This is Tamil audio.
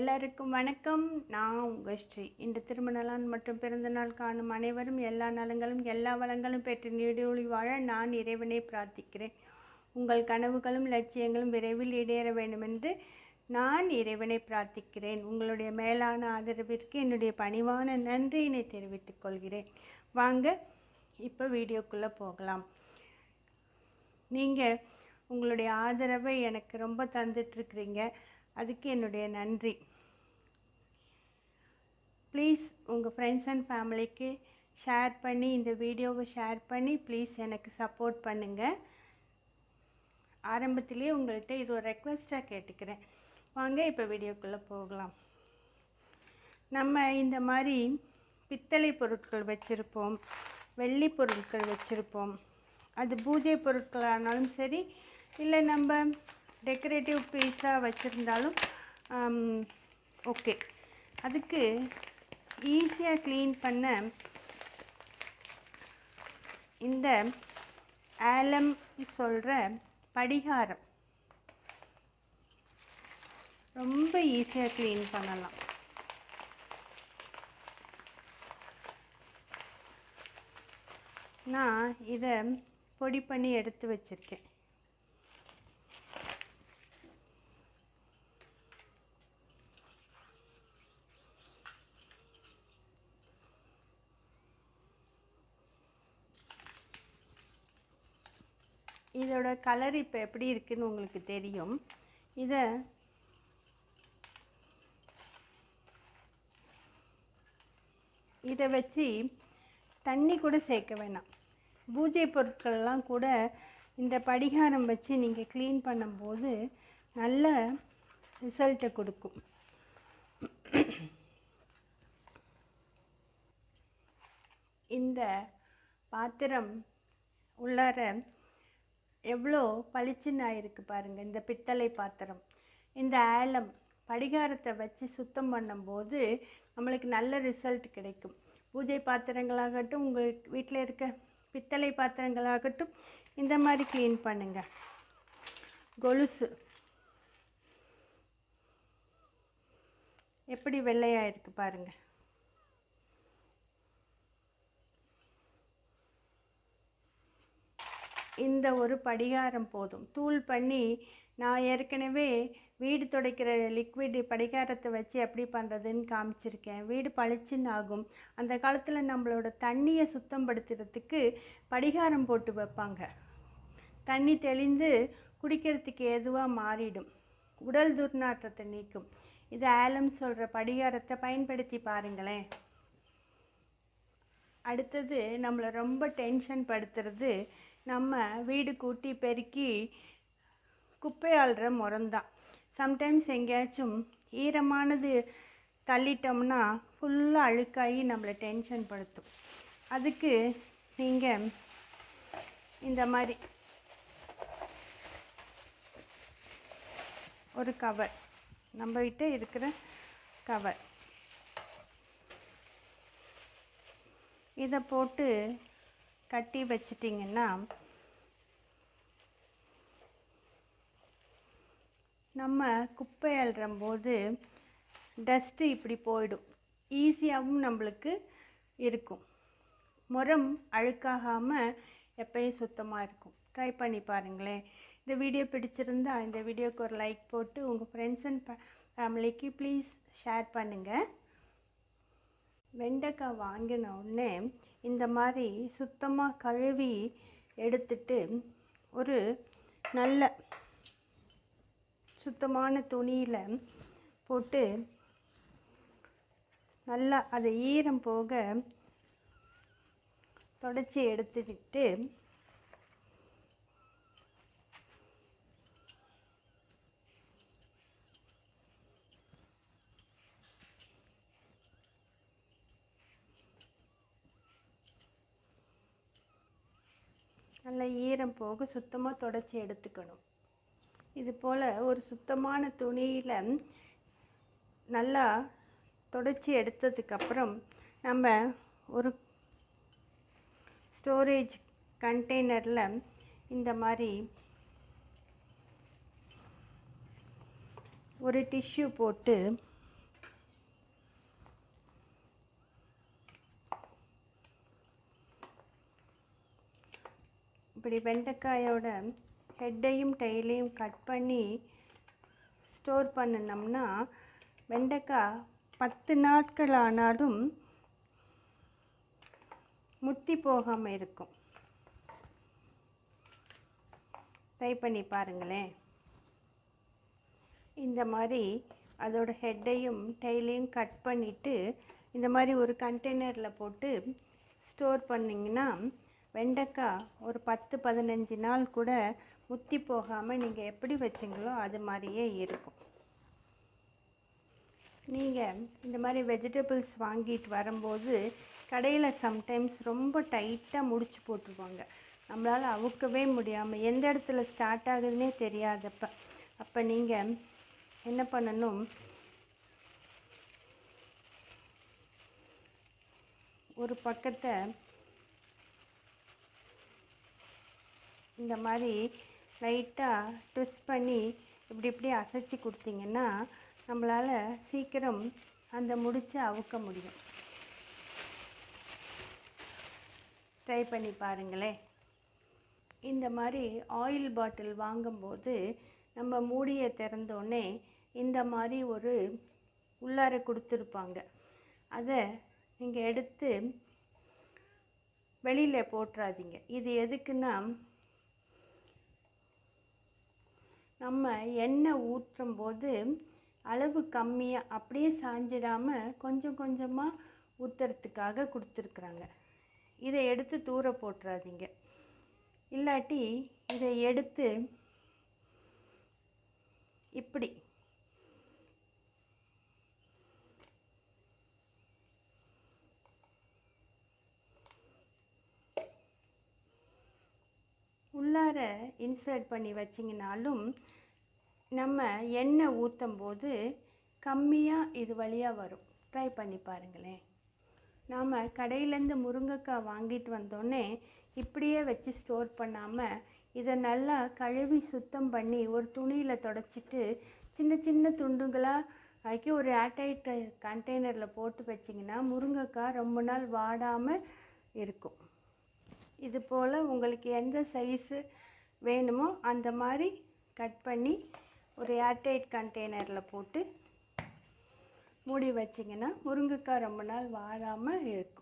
எல்லாருக்கும் வணக்கம். நான் உங்கள் ஸ்ரீ. இந்த திருமணலான் மற்றும் பிறந்த நாள் காணும் அனைவரும் எல்லா நலங்களும் எல்லா வளங்களும் பெற்று நீடொழி வாழ நான் இறைவனை பிரார்த்திக்கிறேன். உங்கள் கனவுகளும் லட்சியங்களும் விரைவில் ஈடேற வேண்டுமென்று நான் இறைவனை பிரார்த்திக்கிறேன். உங்களுடைய மேலான ஆதரவிற்கு என்னுடைய பணிவான நன்றியினை தெரிவித்துக் கொள்கிறேன். வாங்க இப்போ வீடியோக்குள்ளே போகலாம். நீங்கள் உங்களுடைய ஆதரவை எனக்கு ரொம்ப தந்துட்டுருக்குறீங்க அதுக்கு என்னுடைய நன்றி. ப்ளீஸ் உங்கள் ஃப்ரெண்ட்ஸ் அண்ட் ஃபேமிலிக்கு ஷேர் பண்ணி இந்த வீடியோவை ஷேர் பண்ணி ப்ளீஸ் எனக்கு சப்போர்ட் பண்ணுங்கள் ஆரம்பத்திலேயே உங்கள்கிட்ட இது ஒரு ரெக்வெஸ்ட்டாக கேட்டுக்கிறேன். வாங்க இப்போ வீடியோக்குள்ளே போகலாம். நம்ம இந்த மாதிரி பித்தளை பொருட்கள் வச்சுருப்போம் வெள்ளி பொருட்கள் வச்சுருப்போம். அது பூஜை பொருட்களானாலும் சரி இல்லை நம்ம டெக்கரேட்டிவ் பீஸாக வச்சுருந்தாலும் ஓகே அதுக்கு ஈஸியாக க்ளீன் பண்ண இந்த ஆலம் சொல்கிற படிகாரம் ரொம்ப ஈஸியாக க்ளீன் பண்ணலாம். நான் இதை பொடி பண்ணி எடுத்து வச்சுருக்கேன். இதோட கலர் இப்போ எப்படி இருக்குதுன்னு உங்களுக்கு தெரியும். இதை இதை வச்சு தண்ணி கூட சேர்க்க வேணாம். பூஜை பொருட்கள்லாம் கூட இந்த படிகாரம் வச்சு நீங்கள் க்ளீன் பண்ணும்போது நல்ல ரிசல்ட்டை கொடுக்கும். இந்த பாத்திரம் உள்ளார எவ்வளோ பளிச்சுன்னு ஆயிருக்கு பாருங்கள் இந்த பித்தளை பாத்திரம். இந்த ஆலம் படிகாரத்தை வச்சு சுத்தம் பண்ணும்போது நம்மளுக்கு நல்ல ரிசல்ட் கிடைக்கும். பூஜை பாத்திரங்களாகட்டும் உங்கள் வீட்டில் இருக்க பித்தளை பாத்திரங்களாகட்டும் இந்த மாதிரி க்ளீன் பண்ணுங்கள் கொலுசு. எப்படி வெள்ளையாக இருக்குது பாருங்கள் இந்த ஒரு படிகாரம் போதும். தூள் பண்ணி நான் ஏற்கனவே வீடு துடைக்கிற லிக்விட் படிகாரத்தை வச்சு எப்படி பண்ணுறதுன்னு காமிச்சிருக்கேன். வீடு பளிச்சுன்னு ஆகும். அந்த காலத்தில் நம்மளோட தண்ணியை சுத்தம் படுத்துறதுக்கு படிகாரம் போட்டு வைப்பாங்க. தண்ணி தெளிந்து குடிக்கிறதுக்கு ஏதுவாக மாறிடும். உடல் துர்நாற்றத்தை நீக்கும். இது ஆலம் சொல்கிற படிகாரத்தை பயன்படுத்தி பாருங்களேன். அடுத்தது நம்மளை ரொம்ப டென்ஷன் படுத்துறது நம்ம வீடு கூட்டி பெருக்கி குப்பை முறம் முறந்தான் சம்டைம்ஸ் எங்கேயாச்சும் ஈரமானது தள்ளிட்டோம்னா ஃபுல்லாக அழுக்காகி நம்மளை டென்ஷன் படுத்தும். அதுக்கு நீங்கள் இந்த மாதிரி ஒரு கவர் நம்ம கிட்ட இருக்கிற கவர் இதை போட்டு கட்டி வச்சிட்டிங்கன்னா நம்ம குப்பை அள்ளும்போது டஸ்ட்டு இப்படி போயிடும். ஈஸியாகவும் நம்மளுக்கு இருக்கும். முறம் அழுக்காகாமல் எப்பயும் சுத்தமாக இருக்கும். ட்ரை பண்ணி பாருங்களேன். இந்த வீடியோ பிடிச்சிருந்தா இந்த வீடியோக்கு ஒரு லைக் போட்டு உங்கள் ஃப்ரெண்ட்ஸ் அண்ட் ஃபேமிலிக்கு ப்ளீஸ் ஷேர் பண்ணுங்கள் வெண்டைக்காய் வாங்கின உடனே இந்த மாதிரி சுத்தமாக கழுவி எடுத்துட்டு ஒரு நல்ல சுத்தமான துணியில் போட்டு நல்லா அதை ஈரம் போக தொடச்சி எடுத்துக்கிட்டு நல்லா ஈரம் போக சுத்தமாக தொடச்சி எடுத்துக்கணும். இது போல் ஒரு சுத்தமான துணியில் நல்லா தொடச்சி எடுத்ததுக்கப்புறம் நம்ம ஒரு ஸ்டோரேஜ் கண்டெய்னரில் இந்த மாதிரி ஒரு டிஷ்யூ போட்டு இப்படி வெண்டைக்காயோட ஹெட்டையும் டெய்லையும் கட் பண்ணி ஸ்டோர் பண்ணினோம்னா வெண்டைக்காய் பத்து நாட்கள் ஆனாலும் முத்தி போகாமல் இருக்கும். ட்ரை பண்ணி பாருங்களேன். இந்த மாதிரி அதோட ஹெட்டையும் டெய்லையும் கட் பண்ணிவிட்டு இந்த மாதிரி ஒரு கண்டெய்னரில் போட்டு ஸ்டோர் பண்ணிங்கன்னா வெண்டைக்காய் ஒரு பத்து பதினஞ்சு நாள் கூட முத்தி போகாமல் நீங்கள் எப்படி வச்சிங்களோ அது மாதிரியே இருக்கும். நீங்கள் இந்த மாதிரி வெஜிடபிள்ஸ் வாங்கிட்டு வரும்போது கடையில் சம்டைம்ஸ் ரொம்ப டைட்டாக முடிச்சு போட்டுருவாங்க நம்மளால் அவுக்கவே முடியாமல் எந்த இடத்துல ஸ்டார்ட் ஆகுதுன்னே தெரியாதப்ப. அப்போ நீங்கள் என்ன பண்ணணும்? ஒரு பக்கத்தை இந்த மாதிரி லைட்டாக ட்விஸ்ட் பண்ணி இப்படி இப்படி அசைச்சி கொடுத்தீங்கன்னா நம்மளால் சீக்கிரம் அந்த முடிச்சு அவுக்க முடியும். ட்ரை பண்ணி பாருங்களேன். இந்த மாதிரி ஆயில் பாட்டில் வாங்கும்போது நம்ம மூடியை திறந்தோடனே இந்த மாதிரி ஒரு உள்ளார கொடுத்துருப்பாங்க. அதை நீங்கள் எடுத்து வெளியில் போட்டுறாதீங்க. இது எதுக்குன்னா நம்ம எண்ணெய் ஊற்றும் போது அளவு கம்மியாக அப்படியே சாஞ்சிடாமல் கொஞ்சம் கொஞ்சமாக ஊற்றுறதுக்காக கொடுத்துருக்குறாங்க. இதை எடுத்து தூர போட்டுறாதீங்க. இல்லாட்டி இதை எடுத்து இப்படி உள்ளார இன்சர்ட் பண்ணி வச்சிங்கனாலும் நம்ம எண்ணெய் ஊற்றும் போது கம்மியாக இது வழியாக வரும். ட்ரை பண்ணி பாருங்களேன். நாம் கடையிலேருந்து முருங்கைக்காய் வாங்கிட்டு வந்தோடனே இப்படியே வச்சு ஸ்டோர் பண்ணாமல் இதை நல்லா கழுவி சுத்தம் பண்ணி ஒரு துணியில் தொடச்சிட்டு சின்ன சின்ன துண்டுங்களாக ஆக்கி ஒரு ஏர்டைட் கண்டெய்னரில் போட்டு வச்சிங்கன்னா முருங்கைக்காய் ரொம்ப நாள் வாடாமல் இருக்கும். போல் உங்களுக்கு எந்த சைஸு வேணுமோ அந்த மாதிரி கட் பண்ணி ஒரு ஏர்டைட் கண்டெய்னரில் போட்டு மூடி வச்சிங்கன்னா முருங்கைக்காய் ரொம்ப நாள் வாழாமல் இருக்கும்.